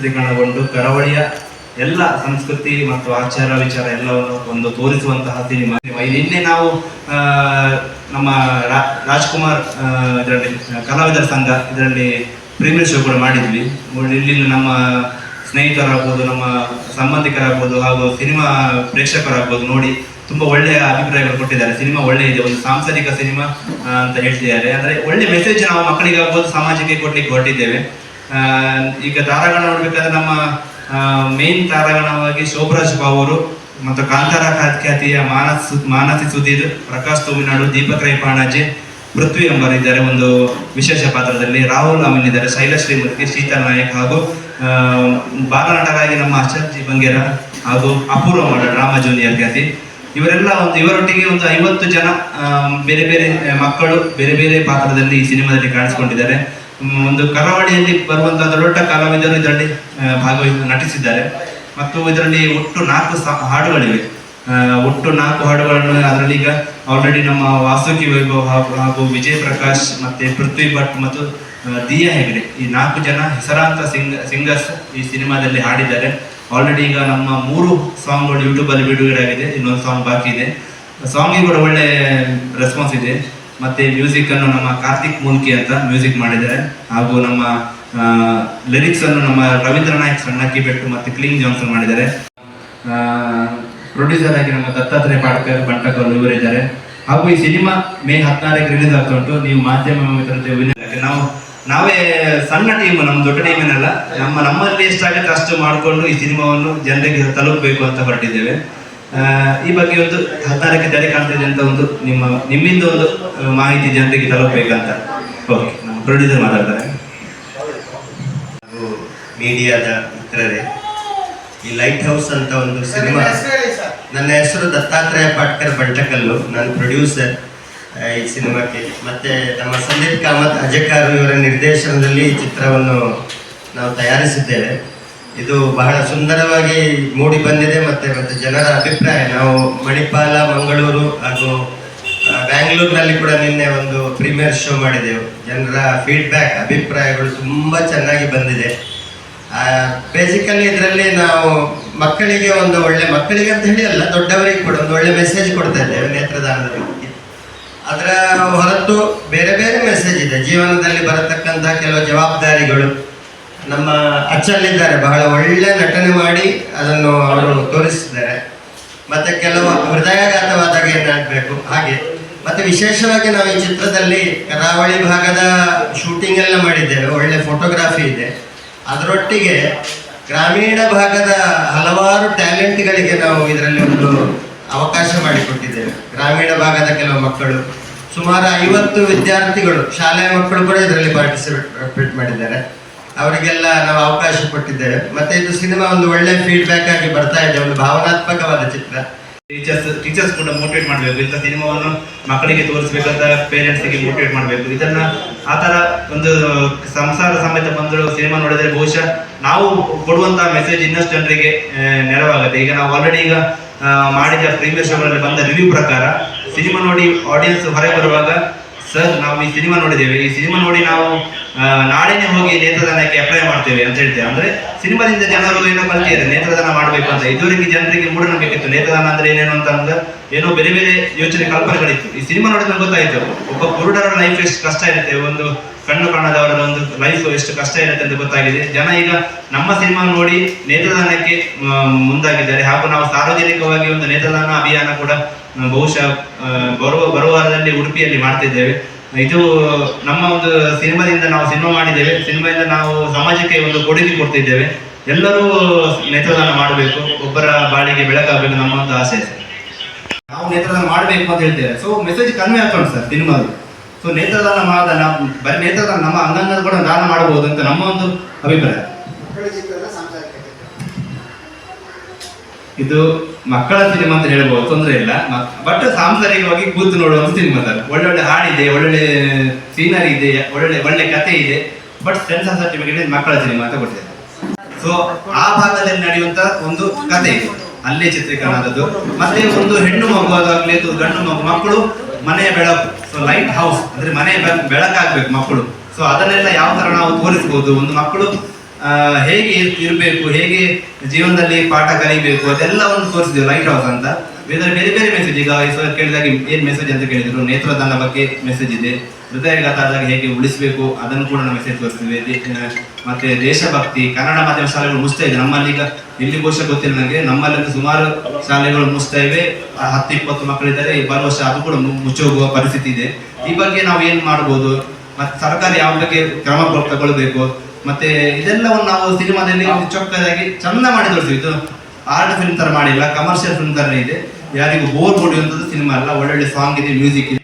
ಚಿತ್ರೀಕರಣಗೊಂಡು ಕರಾವಳಿಯ ಎಲ್ಲ ಸಂಸ್ಕೃತಿ ಮತ್ತು ಆಚಾರ ವಿಚಾರ ಎಲ್ಲವನ್ನು ಒಂದು ತೋರಿಸುವಂತಹ ಸಿನಿಮಾ. ನಿನ್ನೆ ನಾವು ನಮ್ಮ ರಾಜ್ಕುಮಾರ್ ಇದರಲ್ಲಿ, ಕಲಾವಿದರ ಸಂಘ ಇದರಲ್ಲಿ ಪ್ರೀಮಿಯರ್ ಶೋ ಕೂಡ ಮಾಡಿದ್ವಿ. ಇಲ್ಲಿ ನಮ್ಮ ಸ್ನೇಹಿತರಾಗ್ಬೋದು, ನಮ್ಮ ಸಂಬಂಧಿಕರಾಗ್ಬೋದು ಹಾಗೂ ಸಿನಿಮಾ ಪ್ರೇಕ್ಷಕರಾಗ್ಬೋದು ನೋಡಿ, ತುಂಬಾ ಒಳ್ಳೆಯ ಅಭಿಪ್ರಾಯಗಳು ಕೊಟ್ಟಿದ್ದಾರೆ. ಸಿನಿಮಾ ಒಳ್ಳೆ ಇದೆ, ಒಂದು ಸಾಂಸಾರಿಕ ಸಿನಿಮಾ ಅಂತ ಹೇಳ್ತಿದ್ದಾರೆ. ಅಂದರೆ ಒಳ್ಳೆ ಮೆಸೇಜ್ ನಾವು ಮಕ್ಕಳಿಗಾಗ್ಬೋದು, ಸಮಾಜಕ್ಕೆ ಕೊಡ್ಲಿಕ್ಕೆ ಹೊರಟಿದ್ದೇವೆ. ಈಗ ತಾರಾಗಣ ನೋಡ್ಬೇಕಾದ್ರೆ ನಮ್ಮ ಮೇನ್ ತಾರಾಗಣವಾಗಿ ಶೋಭರಾಜ್ ಬಾವರು ಮತ್ತು ಕಾಂತಾರ ಖ್ಯಾತ್- ಖ್ಯಾತಿಯ ಮಾನಸ್, ಮಾನಸಿ ಸುಧೀರ್ ಪ್ರಕಾಶ್ ತೋಮಿನಾಡು, ದೀಪಕ್ ರೈ ಪಾಣಾಜಿ, ಪೃಥ್ವಿ ಎಂಬರಿದ್ದಾರೆ ಒಂದು ವಿಶೇಷ ಪಾತ್ರದಲ್ಲಿ ರಾಹುಲ್ ಅಮೀನ್ ಇದ್ದಾರೆ. ಶೈಲಶ್ರೀ ಶ್ರೀಮತಿ ನಾಯಕ್ ಹಾಗೂ ಬಾಲನಟರಾಗಿ ನಮ್ಮ ಅಶಂತಿ ಬಂಗೇರ ಹಾಗೂ ಅಪೂರ್ವ ಮಾಡ ರಾಮ ಜೂನಿಯರ್ ಖ್ಯಾತಿ. ಇವರೆಲ್ಲ ಒಂದು, ಇವರೊಟ್ಟಿಗೆ ಒಂದು ಐವತ್ತು ಜನ ಬೇರೆ ಬೇರೆ ಮಕ್ಕಳು, ಬೇರೆ ಬೇರೆ ಪಾತ್ರದಲ್ಲಿ ಈ ಸಿನಿಮಾದಲ್ಲಿ ಕಾಣಿಸಿಕೊಂಡಿದ್ದಾರೆ. ಒಂದು ಕರಾವಳಿಯಲ್ಲಿ ಬರುವಂತಹ ದೊಡ್ಡ ಕಲಾವಿದರು ಇದರಲ್ಲಿ ಭಾಗವಹಿಸಿ ನಟಿಸಿದ್ದಾರೆ. ಮತ್ತು ಇದರಲ್ಲಿ ಒಟ್ಟು ನಾಲ್ಕು ಹಾಡುಗಳಿವೆ. ಒಟ್ಟು ನಾಲ್ಕು ಹಾಡುಗಳನ್ನು ಅದರಲ್ಲಿ ಈಗ ಆಲ್ರೆಡಿ ನಮ್ಮ ವಾಸುಕಿ ವೈಭವ್ ಹಾಗೂ ವಿಜಯ್ ಪ್ರಕಾಶ್ ಮತ್ತೆ ಪೃಥ್ವಿ ಭಟ್ ಮತ್ತು ದಿಯಾ ಹೆಗಡೆ. ಈ ನಾಲ್ಕು ಜನ ಹೆಸರಾಂತ ಸಿಂಗ್, ಸಿಂಗರ್ಸ್ ಈ ಸಿನಿಮಾದಲ್ಲಿ ಹಾಡಿದ್ದಾರೆ. ಆಲ್ರೆಡಿ ಈಗ ನಮ್ಮ ಮೂರು ಸಾಂಗ್ಗಳು ಯೂಟ್ಯೂಬಲ್ಲಿ ಬಿಡುಗಡೆ ಆಗಿದೆ ಇನ್ನೊಂದು ಸಾಂಗ್ ಬಾಕಿ ಇದೆ. ಸಾಂಗಿಗೆ ಕೂಡ ಒಳ್ಳೆ ರೆಸ್ಪಾನ್ಸ್ ಇದೆ. ಮತ್ತೆ ಮ್ಯೂಸಿಕ್ ಅನ್ನು ನಮ್ಮ ಕಾರ್ತಿಕ್ ಮೂಲ್ಕಿ ಅಂತ ಮ್ಯೂಸಿಕ್ ಮಾಡಿದ್ದಾರೆ. ಹಾಗೂ ನಮ್ಮ ಲಿರಿಕ್ಸ್ ಅನ್ನು ನಮ್ಮ ರವೀಂದ್ರ ನಾಯಕ್ ಸಣ್ಣಕ್ಕಿ ಬೆಟ್ಟು ಮತ್ತೆ ಕ್ಲೀನ್ ಜಾನ್ಸನ್ ಮಾಡಿದ್ದಾರೆ. ಪ್ರೊಡ್ಯೂಸರ್ ಆಗಿ ನಮ್ಮ ದತ್ತಾತ್ರೇಯ ಪಾಡ್ಕರ್ ಬಂಟಕರ್ ಇವರಿದ್ದಾರೆ ಹಾಗೂ ಈ ಸಿನಿಮಾ ಮೇ ಹದಿನಾರಕ್ಕೆ ರಿಲೀಸ್ ಆಗ್ತಾ ನೀವು ಮಾಧ್ಯಮ ಮಿತ್ರತೆ ನಾವು, ನಾವೇ ಸಣ್ಣ ಟೀಮ್ ನಮ್ಮ ದೊಡ್ಡ ಟೀಮಿನಲ್ಲ ನಮ್ಮ ನಮ್ಮಲ್ಲಿ ಎಷ್ಟಾಗುತ್ತೆ ಅಷ್ಟು ಮಾಡಿಕೊಂಡು ಈ ಸಿನಿಮಾವನ್ನು ಜನರಿಗೆ ತಲುಪಬೇಕು ಅಂತ ಹೊರಟಿದ್ದೇವೆ. ಈ ಬಗ್ಗೆ ಒಂದು ಹದಿನಾರಕ್ಕೆ ತೆರೆ ಕಾಣ್ತಿದೆ ಅಂತ ಒಂದು ನಿಮ್ಮ, ನಿಮ್ಮಿಂದ ಒಂದು ಮಾಹಿತಿ ಜನರಿಗೆ ತಲುಪಬೇಕಂತ. ಓಕೆ ನಮ್ಮ ಪ್ರೊಡ್ಯೂಸರ್ ಮಾತಾಡ್ತಾರೆ. ಮೀಡಿಯಾದ ಮಿತ್ರರೇ ಈ ಲೈಟ್ ಹೌಸ್ ಅಂತ ಒಂದು ಸಿನಿಮಾ, ನನ್ನ ಹೆಸರು ದತ್ತಾತ್ರೇಯ ಪಾಟ್ಕರ್ ಬಂಟಕಲ್ಲು ನಾನು ಪ್ರೊಡ್ಯೂಸರ್ ಈ ಸಿನಿಮಾಕ್ಕೆ. ಮತ್ತೆ ನಮ್ಮ ಸಂದೀಪ್ ಕಾಮತ್ ಕಾರು ಇವರ ನಿರ್ದೇಶನದಲ್ಲಿ ಈ ಚಿತ್ರವನ್ನು ನಾವು ತಯಾರಿಸಿದ್ದೇವೆ. ಇದು ಬಹಳ ಸುಂದರವಾಗಿ ಮೂಡಿ ಬಂದಿದೆ ಮತ್ತೆ ಮತ್ತೆ ಜನರ ಅಭಿಪ್ರಾಯ. ನಾವು ಮಣಿಪಾಲ, ಮಂಗಳೂರು ಹಾಗೂ ಬ್ಯಾಂಗ್ಳೂರಿನಲ್ಲಿ ಕೂಡ ನಿನ್ನೆ ಒಂದು ಪ್ರೀಮಿಯರ್ ಶೋ ಮಾಡಿದೆವು. ಜನರ ಫೀಡ್ಬ್ಯಾಕ್ ಅಭಿಪ್ರಾಯಗಳು ತುಂಬ ಚೆನ್ನಾಗಿ ಬಂದಿದೆ. ಬೇಸಿಕಲಿ ಇದರಲ್ಲಿ ನಾವು ಮಕ್ಕಳಿಗೆ ಒಂದು ಒಳ್ಳೆ, ಮಕ್ಕಳಿಗೆ ಅಂತ ಹೇಳಿ ಅಲ್ಲ, ದೊಡ್ಡವರಿಗೆ ಕೂಡ ಒಂದು ಒಳ್ಳೆ ಮೆಸೇಜ್ ಕೊಡ್ತಾ ಇದ್ದೇವೆ ನೇತ್ರದಾನದ ಬಗ್ಗೆ ಅದರ ಹೊರತು ಬೇರೆ ಬೇರೆ ಮೆಸೇಜ್ ಇದೆ. ಜೀವನದಲ್ಲಿ ಬರತಕ್ಕಂಥ ಕೆಲವು ಜವಾಬ್ದಾರಿಗಳು ನಮ್ಮ ಅಚ್ಚಲ್ಲಿದ್ದಾರೆ, ಬಹಳ ಒಳ್ಳೆ ನಟನೆ ಮಾಡಿ ಅದನ್ನು ಅವರು ತೋರಿಸಿದ್ದಾರೆ. ಮತ್ತೆ ಕೆಲವು ಹೃದಯಾಘಾತವಾದಾಗ ಏನಾಗಬೇಕು? ಹಾಗೆ. ಮತ್ತೆ ವಿಶೇಷವಾಗಿ ನಾವು ಈ ಚಿತ್ರದಲ್ಲಿ ಕರಾವಳಿ ಭಾಗದ ಶೂಟಿಂಗ್ ಎಲ್ಲ ಮಾಡಿದ್ದೇವೆ, ಒಳ್ಳೆ ಫೋಟೋಗ್ರಾಫಿ ಇದೆ. ಅದರೊಟ್ಟಿಗೆ ಗ್ರಾಮೀಣ ಭಾಗದ ಹಲವಾರು ಟ್ಯಾಲೆಂಟ್ಗಳಿಗೆ ನಾವು ಇದರಲ್ಲಿ ಒಂದು ಅವಕಾಶ ಮಾಡಿಕೊಟ್ಟಿದ್ದೇವೆ. ಗ್ರಾಮೀಣ ಭಾಗದ ಕೆಲವು ಮಕ್ಕಳು, ಸುಮಾರು ಐವತ್ತು ವಿದ್ಯಾರ್ಥಿಗಳು ಶಾಲೆಯ ಮಕ್ಕಳು ಕೂಡ ಇದರಲ್ಲಿ ಪಾರ್ಟಿಸಿಪೇಟ್ ಮಾಡಿದ್ದಾರೆ. ಅವರಿಗೆಲ್ಲ ನಾವು ಅವಕಾಶ ಕೊಟ್ಟಿದ್ದೇವೆ. ಮತ್ತೆ ಇದು ಸಿನಿಮಾ ಒಂದು ಒಳ್ಳೆ ಫೀಡ್ಬ್ಯಾಕ್ ಆಗಿ ಬರ್ತಾ ಇದೆ, ಒಂದು ಭಾವನಾತ್ಮಕವಾದ ಚಿತ್ರ. ಟೀಚರ್ಸ್ ಟೀಚರ್ಸ್ ಕೂಡ ಮೋಟಿವೇಟ್ ಮಾಡಬೇಕು. ಇಂಥ ಸಿನಿಮಾವನ್ನು ಮಕ್ಕಳಿಗೆ ತೋರಿಸ್ಬೇಕಂತ ಪೇರೆಂಟ್ಸ್ಗೆ ಮೋಟಿವೇಟ್ ಮಾಡಬೇಕು. ಇದನ್ನ ಆ ಥರ ಒಂದು ಸಂಸಾರ ಸಮೇತ ಬಂದರು ಸಿನಿಮಾ ನೋಡಿದರೆ ಬಹುಶಃ ನಾವು ಕೊಡುವಂತಹ ಮೆಸೇಜ್ ಇನ್ನಷ್ಟು ಜನರಿಗೆ ನೆರವಾಗುತ್ತೆ. ಈಗ ನಾವು ಆಲ್ರೆಡಿ ಈಗ ಮಾಡಿದ ಪ್ರೀವಿಯಸ್ ಶೋಗಳಲ್ಲಿ ಬಂದ ರಿವ್ಯೂ ಪ್ರಕಾರ ಸಿನಿಮಾ ನೋಡಿ ಆಡಿಯನ್ಸ್ ಹೊರಗೆ ಬರುವಾಗ ಸರ್ ನಾವು ಈ ಸಿನಿಮಾ ನೋಡಿದ್ದೇವೆ. ಈ ಸಿನಿಮಾ ನೋಡಿ ನಾವು ನಾಳೆನೇ ಹೋಗಿ ನೇತ್ರದಾನಕ್ಕೆ ಅಪ್ಲೈ ಮಾಡ್ತೇವೆ ಅಂತ ಹೇಳ್ತೇವೆ. ಅಂದ್ರೆ ಸಿನಿಮಾದಿಂದ ಜನರು ಏನೋ ಕಲ್ತಿದ್ದಾರೆ, ನೇತ್ರದಾನ ಮಾಡಬೇಕು ಅಂತ. ಇದುವರೆಗೆ ಜನರಿಗೆ ಮೂಢನಂಬಿಕೆ ನೇತ್ರದಾನ ಅಂದ್ರೆ ಏನೇನು ಅಂತ ಅಂದ್ರೆ ಏನೋ ಬೇರೆ ಬೇರೆ ಯೋಚನೆ ಕಲ್ಪನೆಗಳಿತ್ತು. ಈ ಸಿನಿಮಾ ನೋಡಿದ್ರೆ ಗೊತ್ತಾಯ್ತು, ಒಬ್ಬ ಕುರುಡರ ಲೈಫ್ ಎಷ್ಟು ಕಷ್ಟ ಇರುತ್ತೆ, ಒಂದು ಕಣ್ಣು ಕಾಣದವರ ಒಂದು ಲೈಫ್ ಎಷ್ಟು ಕಷ್ಟ ಇರುತ್ತೆ ಅಂತ ಗೊತ್ತಾಗಿದೆ. ಜನ ಈಗ ನಮ್ಮ ಸಿನಿಮಾ ನೋಡಿ ನೇತ್ರದಾನಕ್ಕೆ ಮುಂದಾಗಿದ್ದಾರೆ. ಹಾಗೂ ನಾವು ಸಾರ್ವಜನಿಕವಾಗಿ ಒಂದು ನೇತ್ರದಾನ ಅಭಿಯಾನ ಕೂಡ ಬಹುಶಃ ಬರುವ ಬರುವಾರದಲ್ಲಿ ಉಡುಪಿಯಲ್ಲಿ ಮಾಡ್ತಿದ್ದೇವೆ. ಇದು ನಮ್ಮ ಒಂದು ಸಿನಿಮಾದಿಂದ ನಾವು ಸಿನಿಮಾ ಮಾಡಿದ್ದೇವೆ. ಸಿನಿಮಾದಿಂದ ನಾವು ಸಮಾಜಕ್ಕೆ ಒಂದು ಕೊಡುಗೆ ಕೊಡ್ತಿದ್ದೇವೆ. ಎಲ್ಲರೂ ನೇತ್ರದಾನ ಮಾಡಬೇಕು. ಒಬ್ಬರ ಬಾಳಿಗೆ ಬೆಳಕಾಗಬೇಕು ನಮ್ಮ ಒಂದು ಆಸೆ. ಸರ್ ನಾವು ನೇತ್ರದಾನ ಮಾಡಬೇಕು ಅಂತ ಹೇಳ್ತೇವೆ. ಸೊ ಮೆಸೇಜ್ ಕಡಿಮೆ ಆಗ್ತದೆ ಸರ್ ಸಿನಿಮಾದಲ್ಲಿ ಸೊ ನೇತ್ರದಾನ ಮಾಡ ನಾವು ಬರೀ ನೇತ್ರದಾನ ನಮ್ಮ ಅಂಗಾಂಗ ಕೂಡ ದಾನ ಮಾಡಬಹುದು ಅಂತ ನಮ್ಮ ಒಂದು ಅಭಿಪ್ರಾಯ. ಇದು ಮಕ್ಕಳ ಸಿನಿಮಾ ಅಂತ ಹೇಳ್ಬೋದು, ತೊಂದರೆ ಇಲ್ಲ. ಬಟ್ ಸಾಂಸಾರಿಕವಾಗಿ ಕೂತು ನೋಡುವಂತ ಸಿನಿಮಾ ಸರ್ ಒಳ್ಳೊಳ್ಳೆ ಹಾಡಿದೆ, ಒಳ್ಳೊಳ್ಳೆ ಸೀನರಿ ಇದೆ, ಒಳ್ಳೊಳ್ಳೆ ಒಳ್ಳೆ ಕತೆ ಇದೆ ಬಟ್ ಸೆನ್ಸಾರ್ ಸರ್ಟಿಫಿಕೇಟ್ ಮಕ್ಕಳ ಸಿನಿಮಾ ಅಂತ ಕೊಡ್ತೇವೆ ಸೊ ಆ ಭಾಗದಲ್ಲಿ ನಡೆಯುವಂತ ಒಂದು ಕತೆ ಇದೆ. ಅಲ್ಲೇ ಚಿತ್ರೀಕರಣ ಆದದ್ದು ಮತ್ತೆ ಒಂದು ಹೆಣ್ಣು ಮಗು ಅದಾಗ್ಲಿ ಗಂಡು ಮಗು, ಮಕ್ಕಳು ಮನೆಯ ಬೆಳಕು. ಸೊ ಲೈಟ್ ಹೌಸ್ ಅಂದ್ರೆ ಮನೆಯ ಬೆಳಕಾಗ್ಬೇಕು ಮಕ್ಕಳು. ಸೊ ಅದನ್ನೆಲ್ಲ ಯಾವ ತರ ನಾವು ತೋರಿಸಬಹುದು ಒಂದು ಮಕ್ಕಳು ಹೇಗೆ ಇರಬೇಕು, ಹೇಗೆ ಜೀವನದಲ್ಲಿ ಪಾಠ ಕಲಿಬೇಕು ಅದೆಲ್ಲ ಒಂದು ತೋರಿಸಿದ್ವಿ ಲೈಟ್ ಹೌಸ್ ಅಂತ? ಬೇರೆ ಬೇರೆ ಬೇರೆ ಮೆಸೇಜ್ ಈಗ ಕೇಳಿದಾಗ ಏನ್ ಮೆಸೇಜ್ ಅಂತ ಕೇಳಿದ್ರು? ನೇತ್ರದಾನ ಬಗ್ಗೆ ಮೆಸೇಜ್ ಇದೆ. ಹೃದಯಘಾತ ಆದಾಗ ಹೇಗೆ ಉಳಿಸಬೇಕು? ಅದನ್ನು ಕೂಡ ನಾವು ಮೆಸೇಜ್ ತೋರಿಸ್ತೀವಿ ಮತ್ತೆ ದೇಶಭಕ್ತಿ, ಕನ್ನಡ ಮಾಧ್ಯಮ ಶಾಲೆಗಳು ಮುಸ್ತಾ ಇದೆ. ನಮ್ಮಲ್ಲಿ ಈಗ ಇಲ್ಲಿ ಬಹುಶಃ ಗೊತ್ತಿಲ್ಲ ನನಗೆ. ನಮ್ಮಲ್ಲಿ ಸುಮಾರು ಶಾಲೆಗಳು ಮುಸ್ತಾ ಇವೆ. ಹತ್ತು, ಇಪ್ಪತ್ತು ಮಕ್ಕಳಿದ್ದಾರೆ. ಬರುವ ವರ್ಷ ಅದು ಕೂಡ ಮುಚ್ಚೋಗುವ ಪರಿಸ್ಥಿತಿ ಇದೆ. ಈ ಬಗ್ಗೆ ನಾವು ಏನ್ ಮಾಡ್ಬೋದು? ಮತ್ತೆ ಸರ್ಕಾರ ಯಾವ ಬಗ್ಗೆ ಕ್ರಮ ತಗೊಳ್ಬೇಕು ಮತ್ತೆ ಇದೆಲ್ಲವನ್ನು ನಾವು ಸಿನಿಮಾದಲ್ಲಿ ಚೊಕ್ಕದಾಗಿ ಚಂದ ಮಾಡಿ ತೋರಿಸ್ತೀವಿ. ಇದು ಆರ್ಟ್ ಫಿಲ್ಮ್ ತರ ಮಾಡಿಲ್ಲ ಕಮರ್ಷಿಯಲ್ ಫಿಲ್ಮ್ ತರನೇ ಇದೆ. ಯಾರಿಗೂ ಬೋರ್ ಹೊಡೆಯುವಂಥದ್ದು ಸಿನಿಮಾ ಅಲ್ಲ, ಒಳ್ಳೊಳ್ಳೆ ಸಾಂಗ್ ಇದೆ ಮ್ಯೂಸಿಕ್ ಇದೆ.